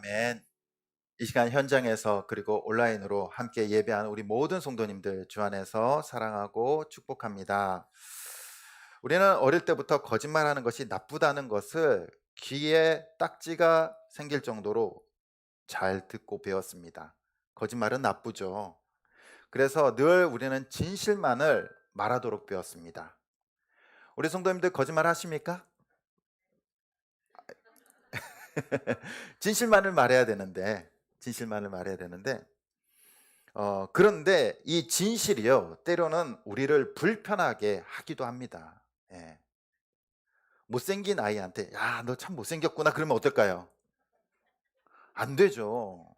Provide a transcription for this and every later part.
아멘. 이 시간 현장에서 그리고 온라인으로 함께 예배하는 우리 모든 성도님들 주 안에서 사랑하고 축복합니다. 우리는 어릴 때부터 거짓말하는 것이 나쁘다는 것을 귀에 딱지가 생길 정도로 잘 듣고 배웠습니다. 거짓말은 나쁘죠. 그래서 늘 우리는 진실만을 말하도록 배웠습니다. 우리 성도님들 거짓말 하십니까? 진실만을 말해야 되는데 진실만을 말해야 되는데 어 그런데 이 진실이요 때로는 우리를 불편하게 하기도 합니다. 예. 못생긴 아이한테 야 너 참 못생겼구나 그러면 어떨까요? 안 되죠.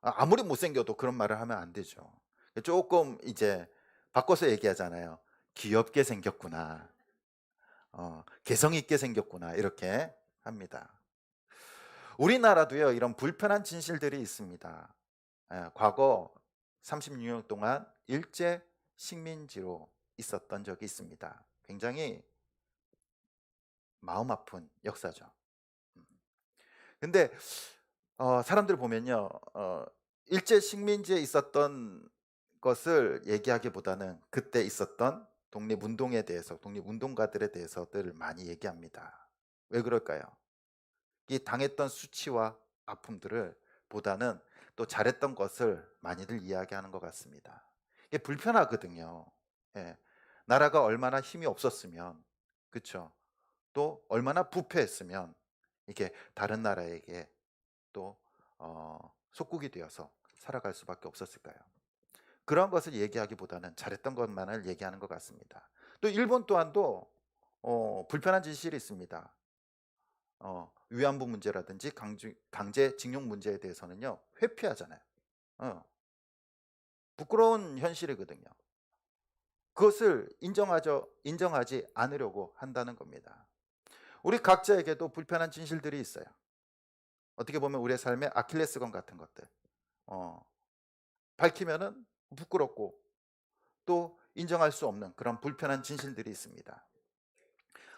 아, 아무리 못생겨도 그런 말을 하면 안 되죠. 조금 이제 바꿔서 얘기하잖아요. 귀엽게 생겼구나. 어, 개성 있게 생겼구나. 이렇게 합니다. 우리나라도요, 이런 불편한 진실들이 있습니다. 예, 과거 36년 동안 일제 식민지로 있었던 적이 있습니다. 굉장히 마음 아픈 역사죠. 음. 근데 어, 사람들 보면요, 어, 일제 식민지에 있었던 것을 얘기하기보다는 그때 있었던 독립운동에 대해서, 독립운동가들에 대해서들 많이 얘기합니다. 왜 그럴까요? 이 당했던 수치와 아픔들을 보다는 또 잘했던 것을 많이들 이야기하는 것 같습니다. 이게 불편하거든요. 예. 나라가 얼마나 힘이 없었으면, 그쵸? 또 얼마나 부패했으면 이게 다른 나라에게 또 어, 속국이 되어서 살아갈 수밖에 없었을까요? 그런 것을 얘기하기보다는 잘했던 것만을 얘기하는 것 같습니다. 또 일본 또한도 어, 불편한 진실이 있습니다. 어, 위안부 문제라든지 강주, 강제징용 문제에 대해서는요 회피하잖아요. 어. 부끄러운 현실이거든요. 그것을 인정하죠, 인정하지 않으려고 한다는 겁니다. 우리 각자에게도 불편한 진실들이 있어요. 어떻게 보면 우리의 삶의 아킬레스건 같은 것들. 어, 밝히면은 부끄럽고 또 인정할 수 없는 그런 불편한 진실들이 있습니다.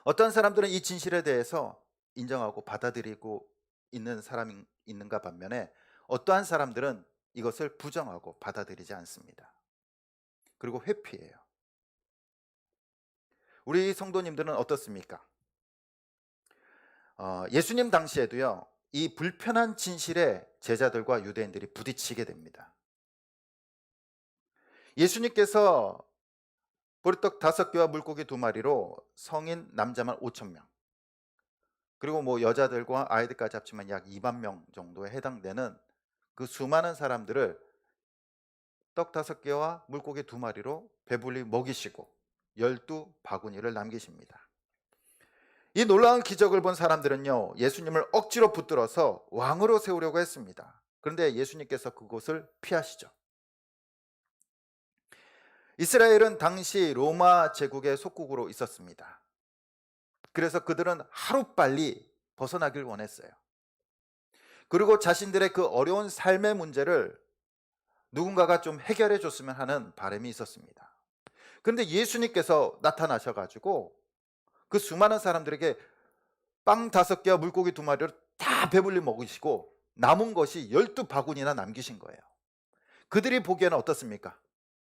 어떤 사람들은 이 진실에 대해서 인정하고 받아들이고 있는 사람이 있는가 반면에 어떠한 사람들은 이것을 부정하고 받아들이지 않습니다. 그리고 회피해요. 우리 성도님들은 어떻습니까? 어, 예수님 당시에도요, 이 불편한 진실에 제자들과 유대인들이 부딪히게 됩니다. 예수님께서 보리떡 다섯 개와 물고기 두 마리로 성인 남자만 5천 명, 그리고 뭐 여자들과 아이들까지 합치면 약 2만 명 정도에 해당되는 그 수많은 사람들을 떡 다섯 개와 물고기 두 마리로 배불리 먹이시고 열두 바구니를 남기십니다. 이 놀라운 기적을 본 사람들은요, 예수님을 억지로 붙들어서 왕으로 세우려고 했습니다. 그런데 예수님께서 그곳을 피하시죠. 이스라엘은 당시 로마 제국의 속국으로 있었습니다. 그래서 그들은 하루빨리 벗어나길 원했어요. 그리고 자신들의 그 어려운 삶의 문제를 누군가가 좀 해결해 줬으면 하는 바람이 있었습니다. 그런데 예수님께서 나타나셔 가지고 그 수많은 사람들에게 빵 다섯 개와 물고기 두 마리를 다 배불리 먹으시고 남은 것이 열두 바구니나 남기신 거예요. 그들이 보기에는 어떻습니까?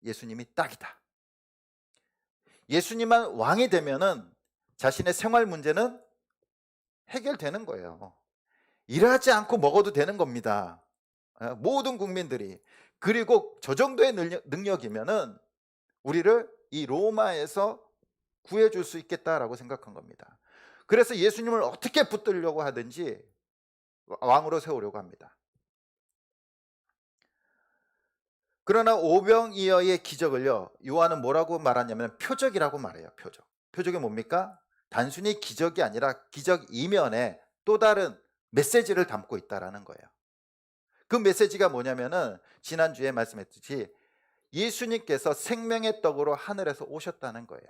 예수님이 딱이다. 예수님만 왕이 되면은 자신의 생활 문제는 해결되는 거예요. 일하지 않고 먹어도 되는 겁니다. 어, 모든 국민들이. 그리고 저 정도의 능력, 이면은 우리를 이 로마에서 구해줄 수 있겠다라고 생각한 겁니다. 그래서 예수님을 어떻게 붙들려고 하든지 왕으로 세우려고 합니다. 그러나 오병이어의 기적을요, 요한은 뭐라고 말하냐면 표적이라고 말해요, 표적. 표적이 뭡니까? 단순히 기적이 아니라 기적 이면에 또 다른 메시지를 담고 있다라는 거예요. 그 메시지가 뭐냐면은 지난주에 말씀했듯이 예수님께서 생명의 떡으로 하늘에서 오셨다는 거예요.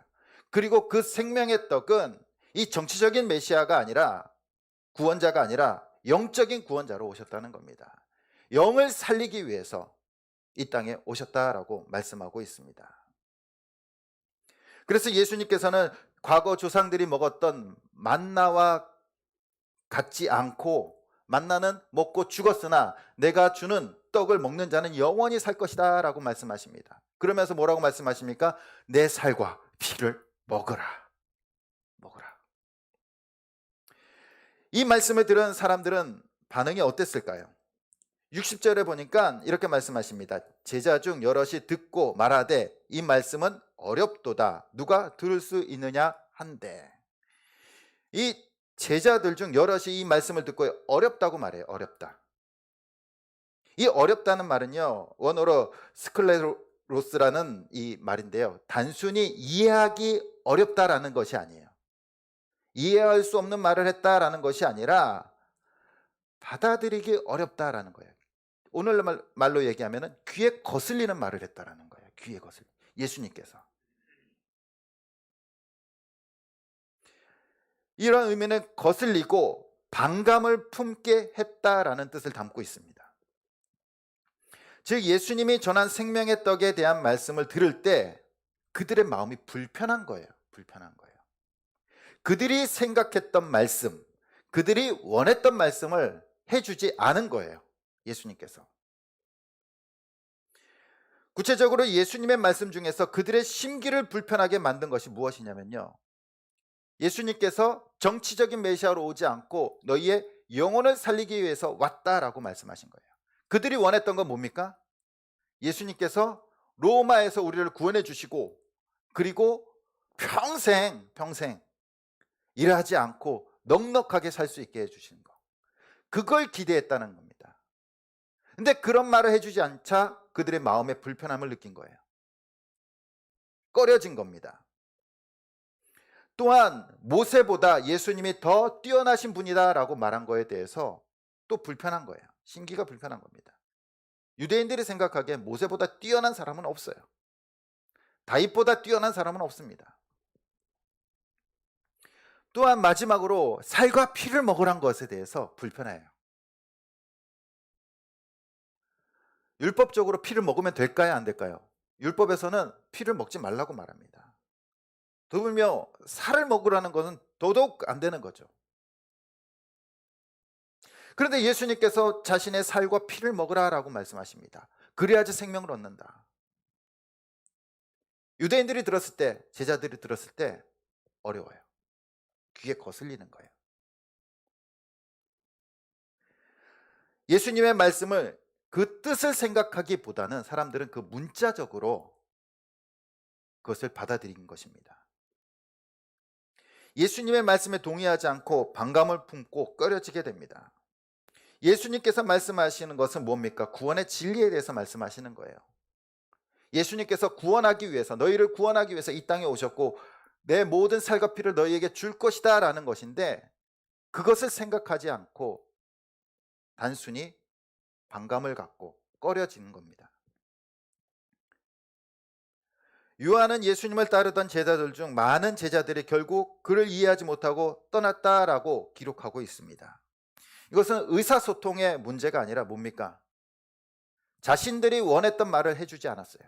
그리고 그 생명의 떡은 이 정치적인 메시아가 아니라 구원자가 아니라 영적인 구원자로 오셨다는 겁니다. 영을 살리기 위해서 이 땅에 오셨다라고 말씀하고 있습니다. 그래서 예수님께서는 과거 조상들이 먹었던 만나와 같지 않고 만나는 먹고 죽었으나 내가 주는 떡을 먹는 자는 영원히 살 것이다 라고 말씀하십니다. 그러면서 뭐라고 말씀하십니까? 내 살과 피를 먹으라. 먹으라. 이 말씀을 들은 사람들은 반응이 어땠을까요? 60절에 보니까 이렇게 말씀하십니다. 제자 중 여럿이 듣고 말하되 이 말씀은 어렵도다. 누가 들을 수 있느냐 한데. 이 제자들 중 여럿이 이 말씀을 듣고 어렵다고 말해요. 어렵다. 이 어렵다는 말은요. 원어로 스클레로스라는 이 말인데요. 단순히 이해하기 어렵다라는 것이 아니에요. 이해할 수 없는 말을 했다라는 것이 아니라 받아들이기 어렵다라는 거예요. 오늘 말- 말로 얘기하면 귀에 거슬리는 말을 했다라는 거예요. 귀에 거슬. 예수님께서. 이런 의미는 거슬리고 반감을 품게 했다라는 뜻을 담고 있습니다. 즉 예수님이 전한 생명의 떡에 대한 말씀을 들을 때 그들의 마음이 불편한 거예요. 불편한 거예요. 그들이 생각했던 말씀, 그들이 원했던 말씀을 해주지 않은 거예요. 예수님께서. 구체적으로 예수님의 말씀 중에서 그들의 심기를 불편하게 만든 것이 무엇이냐면요. 예수님께서 정치적인 메시아로 오지 않고 너희의 영혼을 살리기 위해서 왔다라고 말씀하신 거예요. 그들이 원했던 건 뭡니까? 예수님께서 로마에서 우리를 구원해 주시고 그리고 평생 평생 일하지 않고 넉넉하게 살 수 있게 해 주시는 거. 그걸 기대했다는 겁니다. 근데 그런 말을 해 주지 않자 그들의 마음에 불편함을 느낀 거예요. 꺼려진 겁니다. 또한 모세보다 예수님이 더 뛰어나신 분이다라고 말한 거에 대해서 또 불편한 거예요. 신기가 불편한 겁니다. 유대인들이 생각하기에 모세보다 뛰어난 사람은 없어요. 다윗보다 뛰어난 사람은 없습니다. 또한 마지막으로 살과 피를 먹으란 것에 대해서 불편해요. 율법적으로 피를 먹으면 될까요? 안 될까요? 율법에서는 피를 먹지 말라고 말합니다. 더불며 살을 먹으라는 것은 더더욱 안 되는 거죠. 그런데 예수님께서 자신의 살과 피를 먹으라라고 말씀하십니다. 그래야지 생명을 얻는다. 유대인들이 들었을 때, 제자들이 들었을 때 어려워요. 귀에 거슬리는 거예요. 예수님의 말씀을 그 뜻을 생각하기보다는 사람들은 그 문자적으로 그것을 받아들인 것입니다. 예수님의 말씀에 동의하지 않고 반감을 품고 꺼려지게 됩니다. 예수님께서 말씀하시는 것은 뭡니까? 구원의 진리에 대해서 말씀하시는 거예요. 예수님께서 구원하기 위해서 너희를 구원하기 위해서 이 땅에 오셨고 내 모든 살과 피를 너희에게 줄 것이다 라는 것인데 그것을 생각하지 않고 단순히 반감을 갖고 꺼려지는 겁니다. 요한은 예수님을 따르던 제자들 중 많은 제자들이 결국 그를 이해하지 못하고 떠났다라고 기록하고 있습니다. 이것은 의사소통의 문제가 아니라 뭡니까? 자신들이 원했던 말을 해주지 않았어요.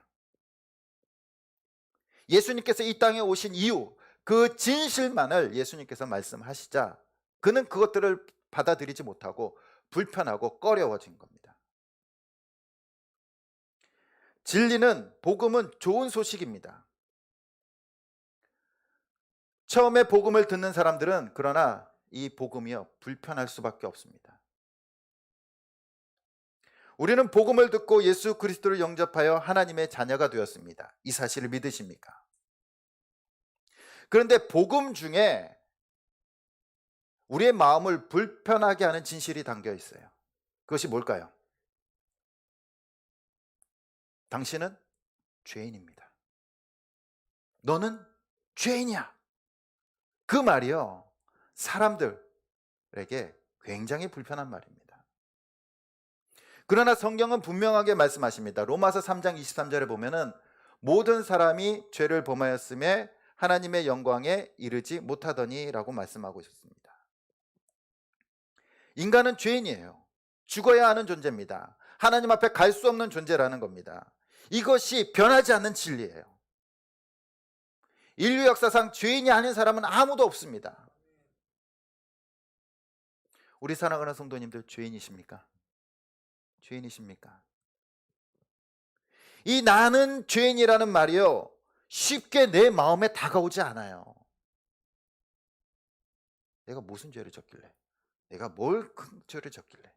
예수님께서 이 땅에 오신 이유, 그 진실만을 예수님께서 말씀하시자 그는 그것들을 받아들이지 못하고 불편하고 꺼려워진 겁니다. 진리는 복음은 좋은 소식입니다. 처음에 복음을 듣는 사람들은 그러나 이 복음이요 불편할 수밖에 없습니다. 우리는 복음을 듣고 예수 그리스도를 영접하여 하나님의 자녀가 되었습니다. 이 사실을 믿으십니까? 그런데 복음 중에 우리의 마음을 불편하게 하는 진실이 담겨 있어요. 그것이 뭘까요? 당신은 죄인입니다. 너는 죄인이야. 그 말이요. 사람들에게 굉장히 불편한 말입니다. 그러나 성경은 분명하게 말씀하십니다. 로마서 3장 23절에 보면은 모든 사람이 죄를 범하였음에 하나님의 영광에 이르지 못하더니라고 말씀하고 있었습니다. 인간은 죄인이에요. 죽어야 하는 존재입니다. 하나님 앞에 갈 수 없는 존재라는 겁니다. 이것이 변하지 않는 진리예요. 인류 역사상 죄인이 아닌 사람은 아무도 없습니다. 우리 사랑하는 성도님들 죄인이십니까? 죄인이십니까? 이 나는 죄인이라는 말이요. 쉽게 내 마음에 다가오지 않아요. 내가 무슨 죄를 졌길래? 내가 뭘 큰 죄를 졌길래?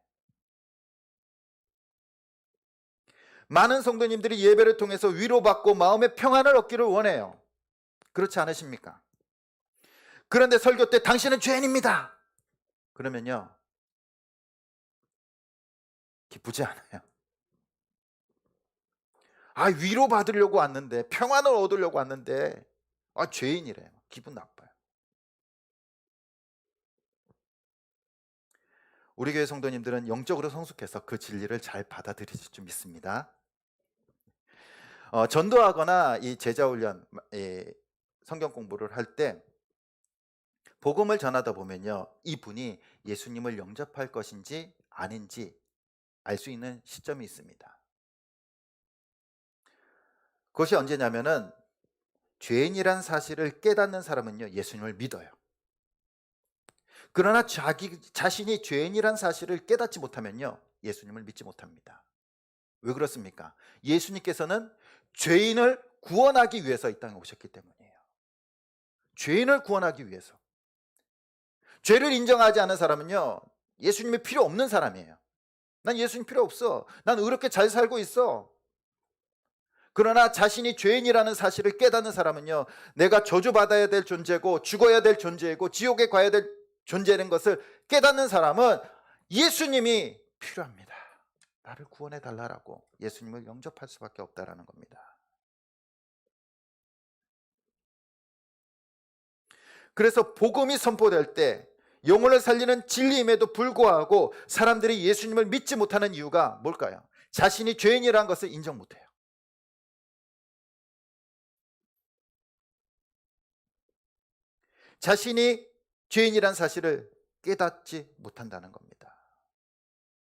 많은 성도님들이 예배를 통해서 위로받고 마음의 평안을 얻기를 원해요. 그렇지 않으십니까? 그런데 설교 때 당신은 죄인입니다. 그러면요. 기쁘지 않아요. 아, 위로 받으려고 왔는데, 평안을 얻으려고 왔는데, 아, 죄인이래요. 기분 나빠요. 우리 교회 성도님들은 영적으로 성숙해서 그 진리를 잘 받아들이실 줄 믿습니다. 어, 전도하거나 이 제자 훈련, 이 성경 공부를 할 때 복음을 전하다 보면요, 이분이 예수님을 영접할 것인지 아닌지 알 수 있는 시점이 있습니다. 그것이 언제냐면은 죄인이란 사실을 깨닫는 사람은요, 예수님을 믿어요. 그러나 자기 자신이 죄인이란 사실을 깨닫지 못하면요, 예수님을 믿지 못합니다. 왜 그렇습니까? 예수님께서는 죄인을 구원하기 위해서 이 땅에 오셨기 때문이에요. 죄인을 구원하기 위해서. 죄를 인정하지 않은 사람은요, 예수님이 필요 없는 사람이에요. 난 예수님 필요 없어. 난 의롭게 잘 살고 있어. 그러나 자신이 죄인이라는 사실을 깨닫는 사람은요, 내가 저주받아야 될 존재고, 죽어야 될 존재이고, 지옥에 가야 될 존재라는 것을 깨닫는 사람은 예수님이 필요합니다. 나를 구원해 달라라고 예수님을 영접할 수밖에 없다라는 겁니다. 그래서 복음이 선포될 때 영혼을 살리는 진리임에도 불구하고 사람들이 예수님을 믿지 못하는 이유가 뭘까요? 자신이 죄인이라는 것을 인정 못해요. 자신이 죄인이란 사실을 깨닫지 못한다는 겁니다.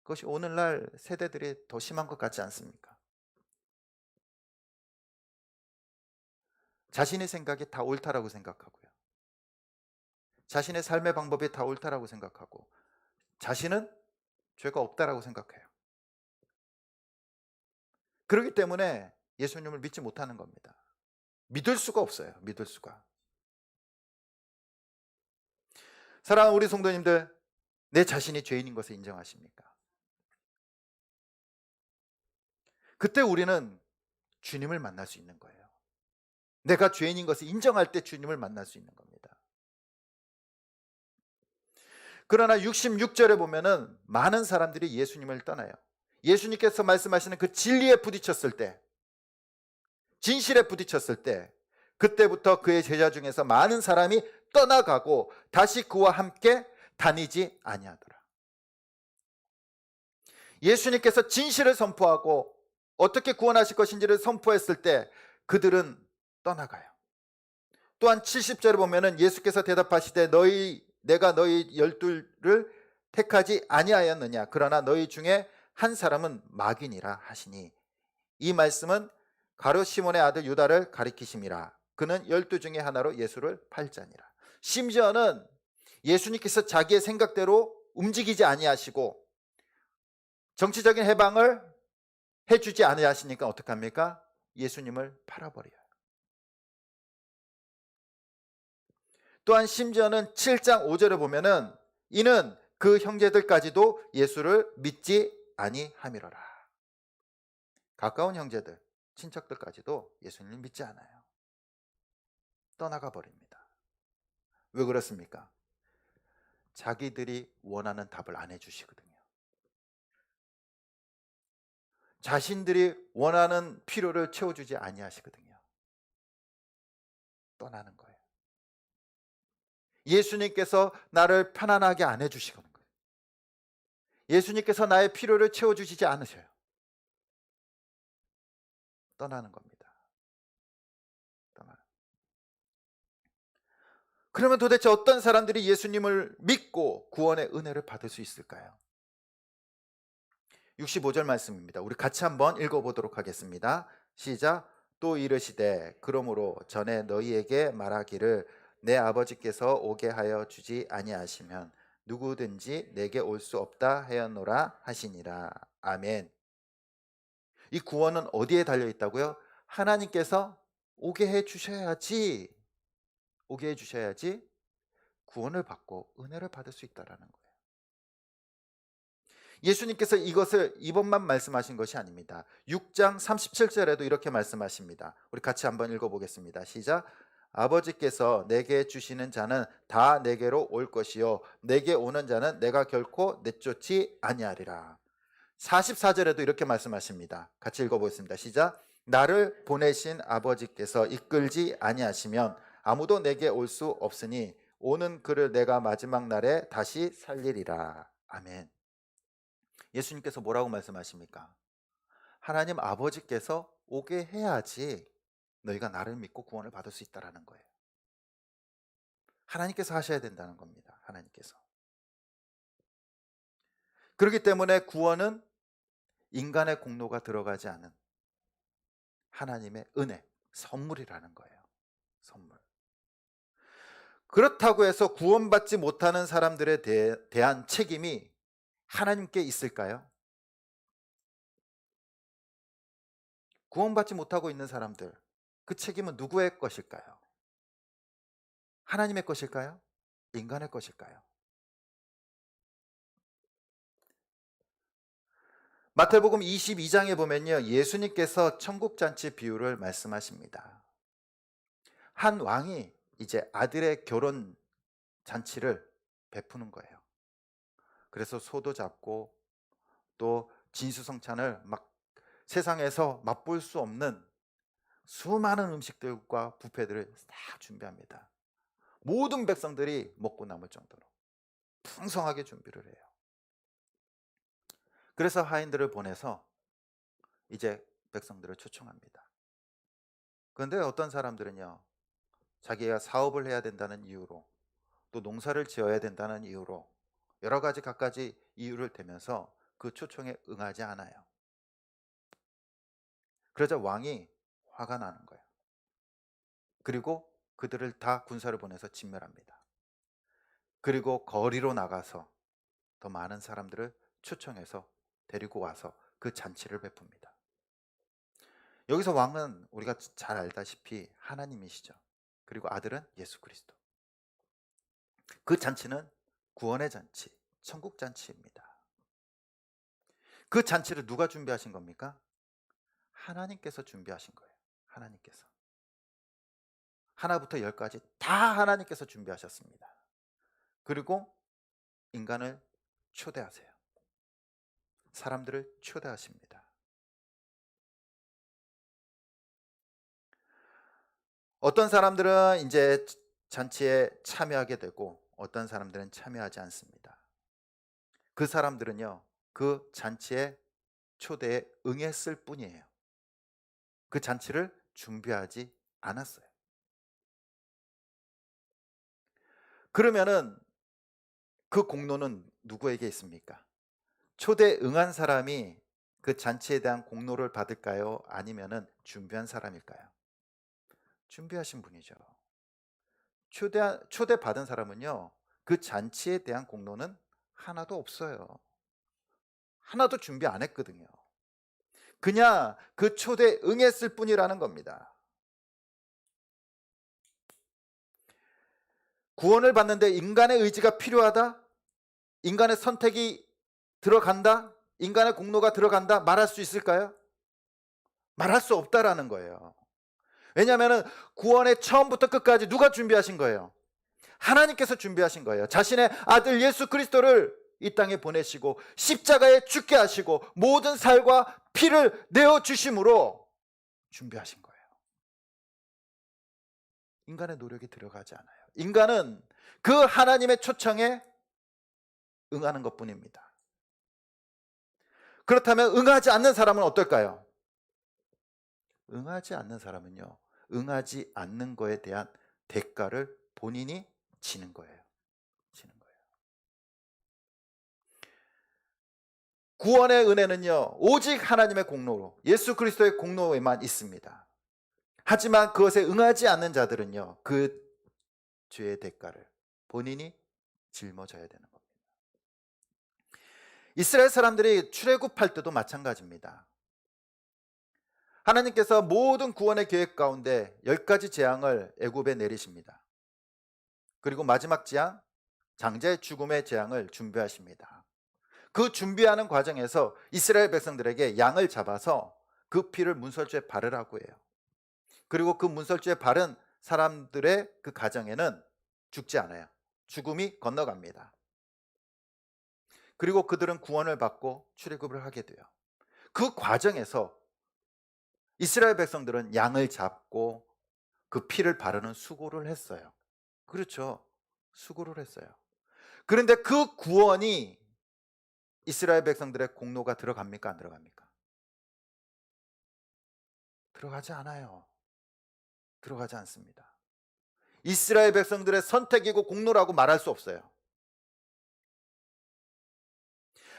그것이 오늘날 세대들이 더 심한 것 같지 않습니까? 자신의 생각이 다 옳다라고 생각하고요. 자신의 삶의 방법이 다 옳다라고 생각하고 자신은 죄가 없다라고 생각해요. 그렇기 때문에 예수님을 믿지 못하는 겁니다. 믿을 수가 없어요. 믿을 수가. 사랑하는 우리 성도님들, 내 자신이 죄인인 것을 인정하십니까? 그때 우리는 주님을 만날 수 있는 거예요. 내가 죄인인 것을 인정할 때 주님을 만날 수 있는 겁니다. 그러나 66절에 보면은 많은 사람들이 예수님을 떠나요. 예수님께서 말씀하시는 그 진리에 부딪혔을 때, 진실에 부딪혔을 때, 그때부터 그의 제자 중에서 많은 사람이 떠나가고 다시 그와 함께 다니지 아니하더라. 예수님께서 진실을 선포하고 어떻게 구원하실 것인지를 선포했을 때 그들은 떠나가요. 또한 70절에 보면은 예수께서 대답하시되 너희 내가 너희 열둘을 택하지 아니하였느냐? 그러나 너희 중에 한 사람은 마귀니라 하시니 이 말씀은 가룟 시몬의 아들 유다를 가리키심이라. 그는 열두 중에 하나로 예수를 팔자니라. 심지어는 예수님께서 자기의 생각대로 움직이지 아니하시고 정치적인 해방을 해주지 아니하시니까 어떡합니까? 예수님을 팔아버려요. 또한 심지어는 7장 5절에 보면은 이는 그 형제들까지도 예수를 믿지 아니함이로라. 가까운 형제들, 친척들까지도 예수님을 믿지 않아요. 떠나가 버립니다. 왜 그렇습니까? 자기들이 원하는 답을 안 해주시거든요. 자신들이 원하는 필요를 채워주지 아니하시거든요. 떠나는 거예요. 예수님께서 나를 편안하게 안 해주시는 거예요. 예수님께서 나의 필요를 채워주시지 않으셔요. 떠나는 겁니다. 떠나는. 그러면 도대체 어떤 사람들이 예수님을 믿고 구원의 은혜를 받을 수 있을까요? 65절 말씀입니다. 우리 같이 한번 읽어보도록 하겠습니다. 시작. 또 이르시되 그러므로 전에 너희에게 말하기를 내 아버지께서 오게 하여 주지 아니하시면 누구든지 내게 올 수 없다 하였노라 하시니라. 아멘. 이 구원은 어디에 달려 있다고요? 하나님께서 오게 해 주셔야지. 오게 해 주셔야지 구원을 받고 은혜를 받을 수 있다라는 거예요. 예수님께서 이것을 이번만 말씀하신 것이 아닙니다. 6장 37절에도 이렇게 말씀하십니다. 우리 같이 한번 읽어보겠습니다. 시작. 아버지께서 내게 주시는 자는 다 내게로 올 것이요 내게 오는 자는 내가 결코 내쫓지 아니하리라. 44절에도 이렇게 말씀하십니다. 같이 읽어보겠습니다. 시작. 나를 보내신 아버지께서 이끌지 아니하시면 아무도 내게 올 수 없으니 오는 그를 내가 마지막 날에 다시 살리리라. 아멘. 예수님께서 뭐라고 말씀하십니까? 하나님 아버지께서 오게 해야지 너희가 나를 믿고 구원을 받을 수 있다라는 거예요. 하나님께서 하셔야 된다는 겁니다. 하나님께서. 그렇기 때문에 구원은 인간의 공로가 들어가지 않은 하나님의 은혜, 선물이라는 거예요. 선물. 그렇다고 해서 구원받지 못하는 사람들에 대, 대한 책임이 하나님께 있을까요? 구원받지 못하고 있는 사람들, 그 책임은 누구의 것일까요? 하나님의 것일까요? 인간의 것일까요? 마태복음 22장에 보면요. 예수님께서 천국 잔치 비유를 말씀하십니다. 한 왕이 이제 아들의 결혼 잔치를 베푸는 거예요. 그래서 소도 잡고 또 진수성찬을 막 세상에서 맛볼 수 없는 수많은 음식들과 부페들을 다 준비합니다. 모든 백성들이 먹고 남을 정도로 풍성하게 준비를 해요. 그래서 하인들을 보내서 이제 백성들을 초청합니다. 그런데 어떤 사람들은요, 자기가 사업을 해야 된다는 이유로 또 농사를 지어야 된다는 이유로 여러 가지 갖가지 이유를 대면서 그 초청에 응하지 않아요. 그러자 왕이 화가 나는 거예요. 그리고 그들을 다 군사를 보내서 진멸합니다. 그리고 거리로 나가서 더 많은 사람들을 초청해서 데리고 와서 그 잔치를 베풉니다. 여기서 왕은 우리가 잘 알다시피 하나님이시죠. 그리고 아들은 예수 그리스도. 그 잔치는 구원의 잔치, 천국 잔치입니다. 그 잔치를 누가 준비하신 겁니까? 하나님께서 준비하신 거예요. 하나님께서. 하나부터 열까지 다 하나님께서 준비하셨습니다. 그리고 인간을 초대하세요. 사람들을 초대하십니다. 어떤 사람들은 이제 잔치에 참여하게 되고 어떤 사람들은 참여하지 않습니다. 그 사람들은요, 그 잔치에 초대에 응했을 뿐이에요. 그 잔치를 준비하지 않았어요. 그러면은 그 공로는 누구에게 있습니까? 초대 응한 사람이 그 잔치에 대한 공로를 받을까요? 아니면은 준비한 사람일까요? 준비하신 분이죠. 초대 초대 받은 사람은요. 그 잔치에 대한 공로는 하나도 없어요. 하나도 준비 안 했거든요. 그냥 그 초대 응했을 뿐이라는 겁니다. 구원을 받는데 인간의 의지가 필요하다? 인간의 선택이 들어간다? 인간의 공로가 들어간다? 말할 수 있을까요? 말할 수 없다라는 거예요. 왜냐하면 구원의 처음부터 끝까지 누가 준비하신 거예요? 하나님께서 준비하신 거예요. 자신의 아들 예수 그리스도를 이 땅에 보내시고 십자가에 죽게 하시고 모든 살과 피를 내어 주심으로 준비하신 거예요. 인간의 노력이 들어가지 않아요. 인간은 그 하나님의 초청에 응하는 것 뿐입니다. 그렇다면 응하지 않는 사람은 어떨까요? 응하지 않는 사람은요, 응하지 않는 거에 대한 대가를 본인이 지는 거예요. 지는 거예요. 구원의 은혜는요, 오직 하나님의 공로로, 예수 그리스도의 공로에만 있습니다. 하지만 그것에 응하지 않는 자들은요, 그 죄의 대가를 본인이 짊어져야 되는 겁니다. 이스라엘 사람들이 출애굽할 때도 마찬가지입니다. 하나님께서 모든 구원의 계획 가운데 열 가지 재앙을 애굽에 내리십니다. 그리고 마지막 재앙, 장자의 죽음의 재앙을 준비하십니다. 그 준비하는 과정에서 이스라엘 백성들에게 양을 잡아서 그 피를 문설주에 바르라고 해요. 그리고 그 문설주에 바른 사람들의 그 가정에는 죽지 않아요. 죽음이 건너갑니다. 그리고 그들은 구원을 받고 출애굽을 하게 돼요. 그 과정에서 이스라엘 백성들은 양을 잡고 그 피를 바르는 수고를 했어요. 그렇죠. 수고를 했어요. 그런데 그 구원이 이스라엘 백성들의 공로가 들어갑니까? 안 들어갑니까? 들어가지 않아요. 들어가지 않습니다. 이스라엘 백성들의 선택이고 공로라고 말할 수 없어요.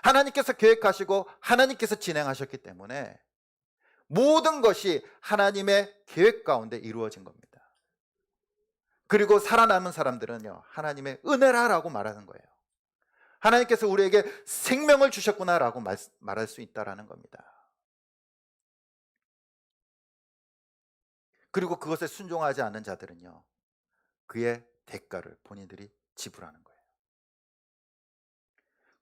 하나님께서 계획하시고 하나님께서 진행하셨기 때문에 모든 것이 하나님의 계획 가운데 이루어진 겁니다. 그리고 살아남은 사람들은요, 하나님의 은혜라라고 말하는 거예요. 하나님께서 우리에게 생명을 주셨구나라고 말, 말할 수 있다라는 겁니다. 그리고 그것에 순종하지 않는 자들은요, 그의 대가를 본인들이 지불하는 거예요.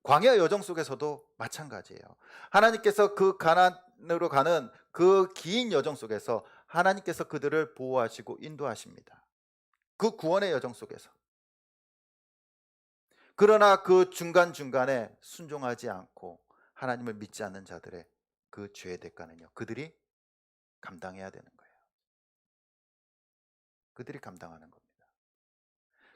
광야 여정 속에서도 마찬가지예요. 하나님께서 그 가난으로 가는 그 긴 여정 속에서 하나님께서 그들을 보호하시고 인도하십니다. 그 구원의 여정 속에서. 그러나 그 중간중간에 순종하지 않고 하나님을 믿지 않는 자들의 그 죄의 대가는요. 그들이 감당해야 되는 거예요. 그들이 감당하는 겁니다.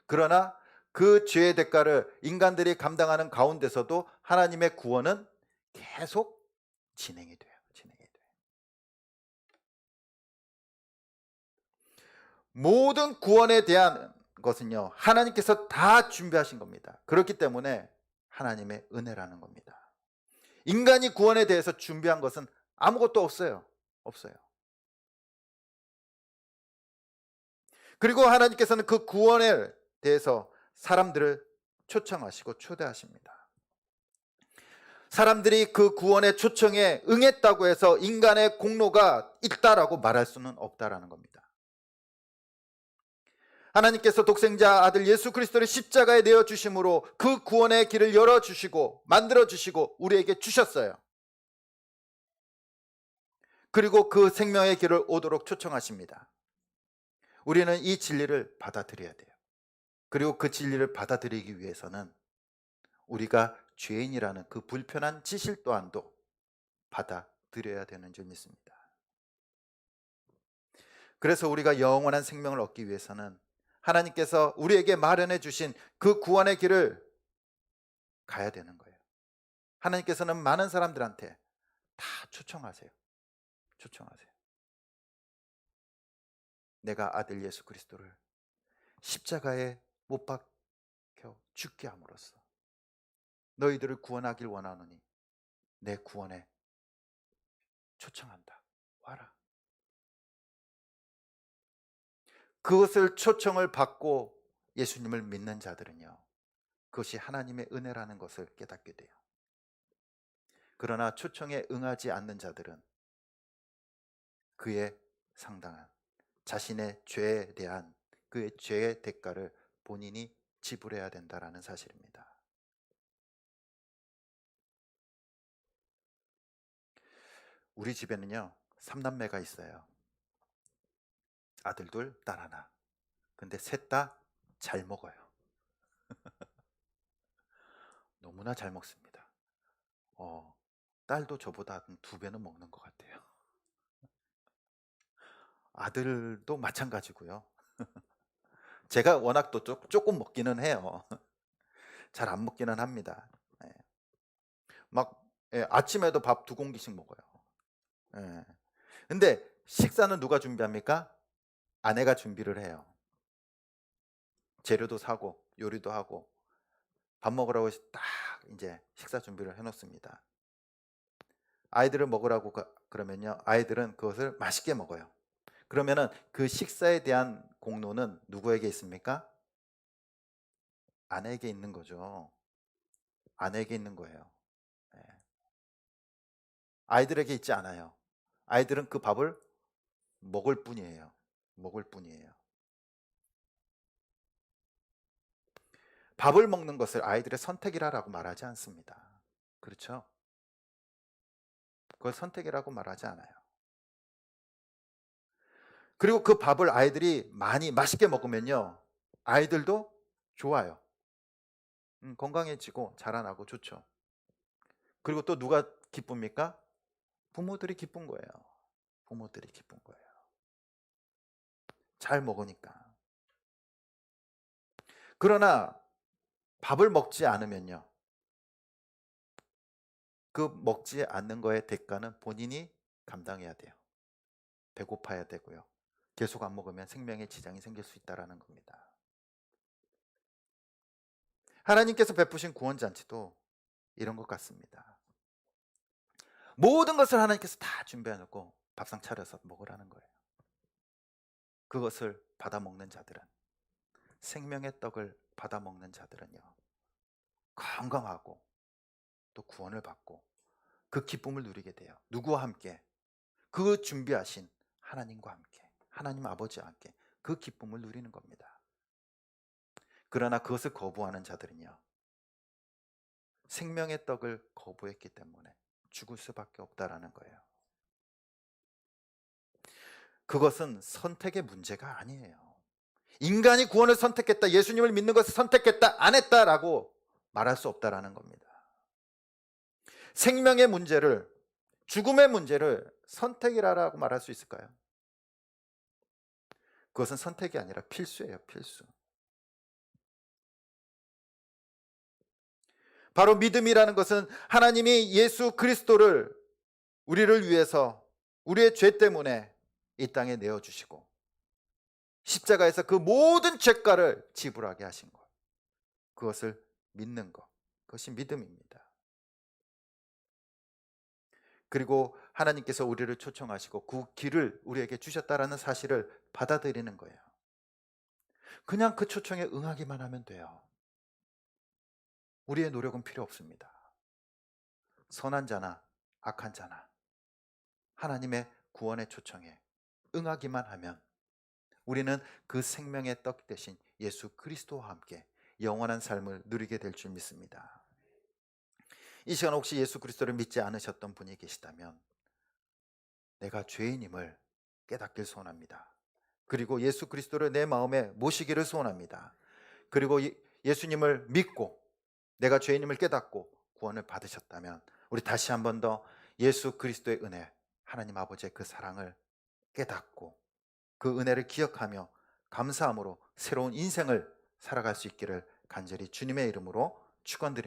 그러나 그 죄의 대가를 인간들이 감당하는 가운데서도 하나님의 구원은 계속 진행이 돼요. 모든 구원에 대한 것은요. 하나님께서 다 준비하신 겁니다. 그렇기 때문에 하나님의 은혜라는 겁니다. 인간이 구원에 대해서 준비한 것은 아무것도 없어요. 없어요. 그리고 하나님께서는 그 구원에 대해서 사람들을 초청하시고 초대하십니다. 사람들이 그 구원의 초청에 응했다고 해서 인간의 공로가 있다라고 말할 수는 없다라는 겁니다. 하나님께서 독생자 아들 예수 그리스도를 십자가에 내어 주심으로 그 구원의 길을 열어 주시고 만들어 주시고 우리에게 주셨어요. 그리고 그 생명의 길을 오도록 초청하십니다. 우리는 이 진리를 받아들여야 돼요. 그리고 그 진리를 받아들이기 위해서는 우리가 죄인이라는 그 불편한 지실 또한도 받아들여야 되는 줄 믿습니다. 그래서 우리가 영원한 생명을 얻기 위해서는 하나님께서 우리에게 마련해 주신 그 구원의 길을 가야 되는 거예요. 하나님께서는 많은 사람들한테 다 초청하세요. 초청하세요. 내가 아들 예수 그리스도를 십자가에 못 박혀 죽게 함으로써 너희들을 구원하길 원하노니 내 구원에 초청한다. 와라. 그것을 초청을 받고 예수님을 믿는 자들은요. 그것이 하나님의 은혜라는 것을 깨닫게 돼요. 그러나 초청에 응하지 않는 자들은 그의 상당한 자신의 죄에 대한 그의 죄의 대가를 본인이 지불해야 된다라는 사실입니다. 우리 집에는요, 삼남매가 있어요. 아들 둘, 딸 하나. 근데 셋 다 잘 먹어요. 너무나 잘 먹습니다. 어, 딸도 저보다 두 배는 먹는 것 같아요. 아들도 마찬가지고요. 제가 워낙 또 조금 먹기는 해요. 잘 안 먹기는 합니다. 예. 막 예, 아침에도 밥 두 공기씩 먹어요. 예. 근데 식사는 누가 준비합니까? 아내가 준비를 해요. 재료도 사고 요리도 하고 밥 먹으라고 딱 이제 식사 준비를 해놓습니다. 아이들을 먹으라고 그러면요, 아이들은 그것을 맛있게 먹어요. 그러면은 그 식사에 대한 공로는 누구에게 있습니까? 아내에게 있는 거죠. 아내에게 있는 거예요. 아이들에게 있지 않아요. 아이들은 그 밥을 먹을 뿐이에요. 먹을 뿐이에요. 밥을 먹는 것을 아이들의 선택이라고 말하지 않습니다. 그렇죠? 그걸 선택이라고 말하지 않아요. 그리고 그 밥을 아이들이 많이 맛있게 먹으면요. 아이들도 좋아요. 음, 건강해지고 자라나고 좋죠. 그리고 또 누가 기쁩니까? 부모들이 기쁜 거예요. 부모들이 기쁜 거예요. 잘 먹으니까. 그러나 밥을 먹지 않으면요. 그 먹지 않는 거의 대가는 본인이 감당해야 돼요. 배고파야 되고요. 계속 안 먹으면 생명에 지장이 생길 수 있다라는 겁니다. 하나님께서 베푸신 구원 잔치도 이런 것 같습니다. 모든 것을 하나님께서 다 준비해 놓고 밥상 차려서 먹으라는 거예요. 그것을 받아 먹는 자들은 생명의 떡을 받아 먹는 자들은요. 건강하고 또 구원을 받고 그 기쁨을 누리게 돼요. 누구와 함께? 그 준비하신 하나님과 함께, 하나님 아버지와 함께 그 기쁨을 누리는 겁니다. 그러나 그것을 거부하는 자들은요. 생명의 떡을 거부했기 때문에 죽을 수밖에 없다라는 거예요. 그것은 선택의 문제가 아니에요. 인간이 구원을 선택했다, 예수님을 믿는 것을 선택했다, 안 했다라고 말할 수 없다라는 겁니다. 생명의 문제를, 죽음의 문제를 선택이라고 말할 수 있을까요? 그것은 선택이 아니라 필수예요, 필수. 바로 믿음이라는 것은 하나님이 예수 그리스도를 우리를 위해서 우리의 죄 때문에 이 땅에 내어 주시고 십자가에서 그 모든 죄가를 지불하게 하신 것. 그것을 믿는 것. 그것이 믿음입니다. 그리고 하나님께서 우리를 초청하시고 그 길을 우리에게 주셨다라는 사실을 받아들이는 거예요. 그냥 그 초청에 응하기만 하면 돼요. 우리의 노력은 필요 없습니다. 선한 자나 악한 자나 하나님의 구원의 초청에 응하기만 하면 우리는 그 생명의 떡 대신 예수 그리스도와 함께 영원한 삶을 누리게 될 줄 믿습니다. 이 시간 혹시 예수 그리스도를 믿지 않으셨던 분이 계시다면 내가 죄인임을 깨닫길 소원합니다. 그리고 예수 그리스도를 내 마음에 모시기를 소원합니다. 그리고 예수님을 믿고 내가 죄인임을 깨닫고 구원을 받으셨다면 우리 다시 한 번 더 예수 그리스도의 은혜, 하나님 아버지의 그 사랑을 깨닫고 그 은혜를 기억하며 감사함으로 새로운 인생을 살아갈 수 있기를 간절히 주님의 이름으로 축원드립니다.